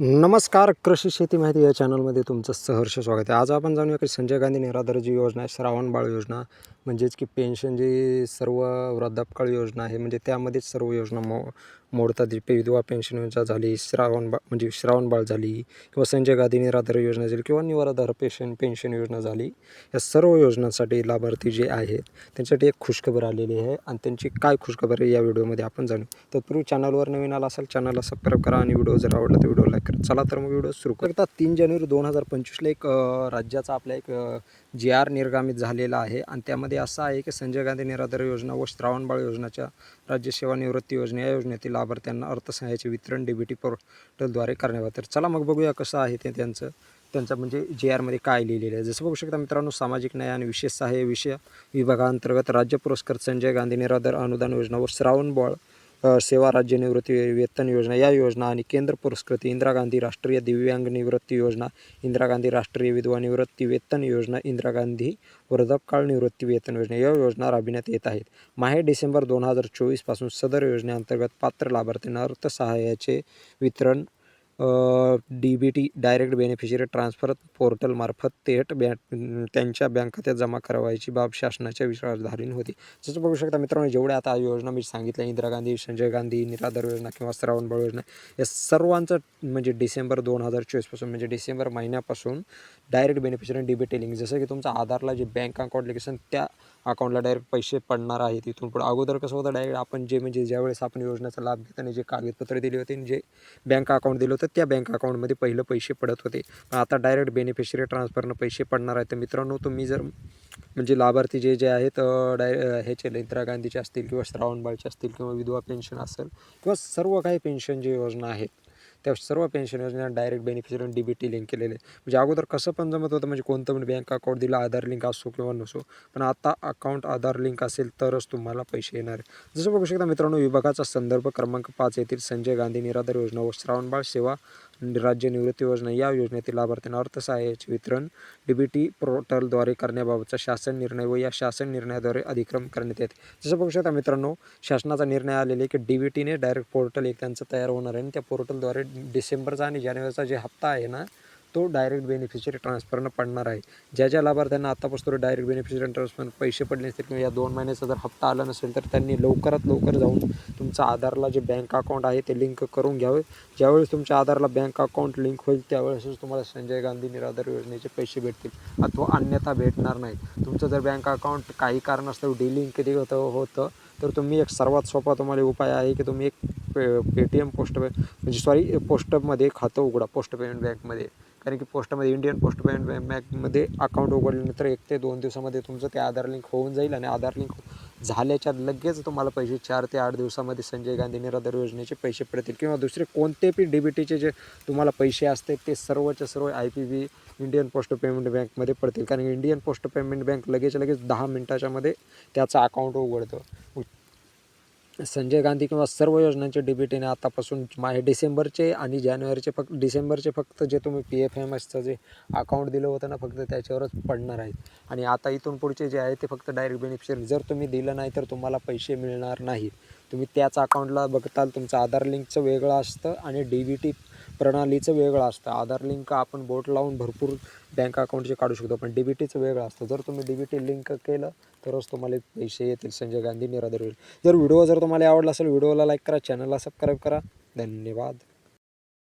नमस्कार कृषी शेती माहिती या चॅनलमध्ये तुमचं सहर्ष स्वागत आहे. आज आपण जाणूया की संजय गांधी निराधार जी योजना आहे श्रावण बाळ योजना म्हणजेच की पेन्शन जी सर्व वृद्धापकाळ योजना आहे म्हणजे त्यामध्येच सर्व योजना मो मोडता जी विधवा पेन्शन योजना झाली श्रावण बा म्हणजे श्रावण बाळ झाली किंवा संजय गांधी निराधार योजना झाली किंवा निवाराधार पेन्शन पेन्शन योजना झाली या सर्व योजनांसाठी लाभार्थी जे आहेत त्यांच्यासाठी एक खुशखबर आलेली आहे. आणि त्यांची काय खुशखबर आहे या व्हिडिओमध्ये आपण जाणू. तत्पूर्वी चॅनलवर नवीन आला असेल चॅनलला सबस्क्राईब करा आणि व्हिडिओ जर आवडला तर व्हिडिओ लाईक करा. चला तर मग व्हिडिओ सुरू करता तीन जानेवारी दोन हजार पंचवीसला एक राज्याचा आपला एक जी आर निर्गमित झालेला आहे. आणि त्यामध्ये असं आहे की संजय गांधी निराधार योजना व श्रावणबाळ योजनाच्या राज्य सेवा निवृत्ती योजना या योजनेतील लाभार्थ्यांना अर्थसहाय्याचे वितरण डी बी टी पोर्टलद्वारे करण्यात तर चला मग बघूया कसं आहे ते त्यांचं. त्यांचं म्हणजे जे आरमध्ये काय लिहिलेलं आहे. जसं बघू शकता मित्रांनो सामाजिक न्याय आणि विशेष सहाय्य विषय विभागाअंतर्गत राज्य पुरस्कार संजय गांधी निराधार अनुदान योजना व श्रावणबाळ अ, सेवा राज्य निवृत्ती वेतन योजना या योजना आणि केंद्र पुरस्कृत इंदिरा गांधी राष्ट्रीय दिव्यांग निवृत्ती योजना इंदिरा गांधी राष्ट्रीय विधवा निवृत्ती वेतन योजना इंदिरा गांधी वृद्धापकाळ निवृत्ती वेतन योजना या योजना राबविण्यात येत आहेत. माहे डिसेंबर दोन हजार चोवीसपासून सदर योजनेअंतर्गत पात्र लाभार्थ्यांना अर्थसहाय्याचे वितरण D B T direct beneficiary transfer पोर्टलमार्फत थेट बँक त्यांच्या बँक खात्यात जमा करावायची बाब शासनाच्या विश्वासधारीन होती. जसं बघू शकता मित्रांनो जेवढ्या आता योजना मी सांगितल्या इंदिरा गांधी संजय गांधी निराधार योजना किंवा श्रावणबाळ योजना या सर्वांचं म्हणजे डिसेंबर दोन हजार चोवीसपासून म्हणजे डिसेंबर महिन्यापासून direct beneficiary D B T link. जसं की तुमचं आधारला जे बँक अकाउंट लिकेशन त्या अकाउंटला डायरेक्ट पैसे पडणार आहेत तिथून पुढे. अगोदर कसं होतं डायरेक्ट आपण जे म्हणजे ज्यावेळेस आपण योजनेचा लाभ घेताना जे कागदपत्र दिली होती आणि जे बँक अकाउंट दिलं होतं त्या बँक अकाउंटमध्ये पहिलं पैसे पडत होते. पण आता डायरेक्ट बेनिफिशरी ट्रान्सफरनं पैसे पडणार आहेत. तर मित्रांनो तुम्ही जर म्हणजे लाभार्थी जे जे आहेत डाय ह्याचे इंदिरा गांधीचे असतील किंवा श्रावणबाळचे असतील किंवा विधवा पेन्शन असेल किंवा सर्व काही पेन्शन जे योजना आहेत त्या सर्व पेन्शन योजना direct beneficiary D B T link केलेले म्हणजे अगोदर कसं पण जमत होतं म्हणजे कोणतं पण बँक अकाउंट दिलं आधार लिंक असो किंवा नसो पण आता अकाउंट आधार लिंक असेल तरच तुम्हाला पैसे येणार आहे जसं बघू शकता मित्रांनो विभागाचा संदर्भ क्रमांक पाच येथील संजय गांधी निराधार योजना व श्रावणबाळ सेवा राज्य निवृत्ती योजना या योजनेतील लाभार्थ्यांना अर्थसहाय्याचे वितरण डी टी पोर्टलद्वारे करण्याबाबतचा शासन निर्णय व या शासन निर्णयाद्वारे अधिक्रम करण्यात येते. जसं बघू शकता मित्रांनो शासनाचा निर्णय आलेला आहे की डी बी टीने डायरेक्ट पोर्टल एक त्यांचं तयार होणार आहे आणि त्या पोर्टलद्वारे डिसेंबरचा आणि जानेवारीचा जे हप्ता आहे ना तो डायरेक्ट बेनिफिशरी ट्रान्सफरनं पडणार आहे. ज्या ज्या लाभार्थ्यांना आतापासून डायरेक्ट बेनिफिशरी ट्रान्सफर पैसे पडले नसतील किंवा या दोन महिन्याचा जर हप्ता आला नसेल तर त्यांनी लवकरात लवकर जाऊन तुमचं आधारला जे बँक अकाउंट आहे ते लिंक करून घ्यावे. ज्यावेळेस तुमच्या आधारला बँक अकाउंट लिंक होईल त्यावेळेसच तुम्हाला संजय गांधी निराधार योजनेचे पैसे भेटतील अथवा अन्यथा भेटणार नाहीत तुमचं जर बँक अकाउंट काही कारणास्तव डिलिंक किती होतं होतं तर तुम्ही एक सर्वात सोपा तुम्हाला उपाय आहे की तुम्ही एक पे पेटीएम पोस्ट म्हणजे सॉरी पोस्टमध्ये खातं उघडा पोस्ट पेमेंट बँकमध्ये कारण की पोस्टमध्ये इंडियन पोस्ट पेमेंट बँक बँकमध्ये अकाउंट उघडल्यानंतर एक ते दोन दिवसामध्ये तुमचं ते आधार लिंक होऊन जाईल आणि आधार लिंक झाल्याच्या लगेच तुम्हाला पैसे चार ते आठ दिवसामध्ये संजय गांधी निराधार योजनेचे पैसे पडतील. किंवा दुसरे कोणते बी डी बी टीचे जे तुम्हाला पैसे असते ते सर्वच्या सर्व I P B Indian post payment बँकमध्ये पडतील. कारण इंडियन पोस्ट पेमेंट बँक लगेच लगेच दहा मिनटाच्यामध्ये त्याचं अकाउंट उघडतं. संजय गांधी किंवा सर्व योजनांचे डी बी टीने आतापासून माहे डिसेंबरचे आणि जानेवारीचे फक्त डिसेंबरचे फक्त जे तुम्ही पी एफ एम एसचं जे अकाउंट दिलं होतं ना फक्त त्याच्यावरच पडणार आहेत आणि आता इथून पुढचे जे आहे ते फक्त डायरेक्ट बेनिफिशियरी जर तुम्ही दिलं नाही तर तुम्हाला पैसे मिळणार नाहीत. तुम्ही त्याच अकाउंटला बघताल तुमचं आधार लिंकचं वेगळं असतं आणि डी बी टी प्रणालीचं वेगळं असतं. आधार लिंक आपण बोट लावून भरपूर बँक अकाउंटचे काढू शकतो. पण डी बी टीचं वेगळं असतं. जर तुम्ही डी बी टी लिंक केलं तरच तुम्हाला पैसे येतील. संजय गांधी निराधार होईल. जर व्हिडिओ जर तुम्हाला आवडला असेल व्हिडिओला लाईक करा चॅनलला सबस्क्राईब करा. धन्यवाद.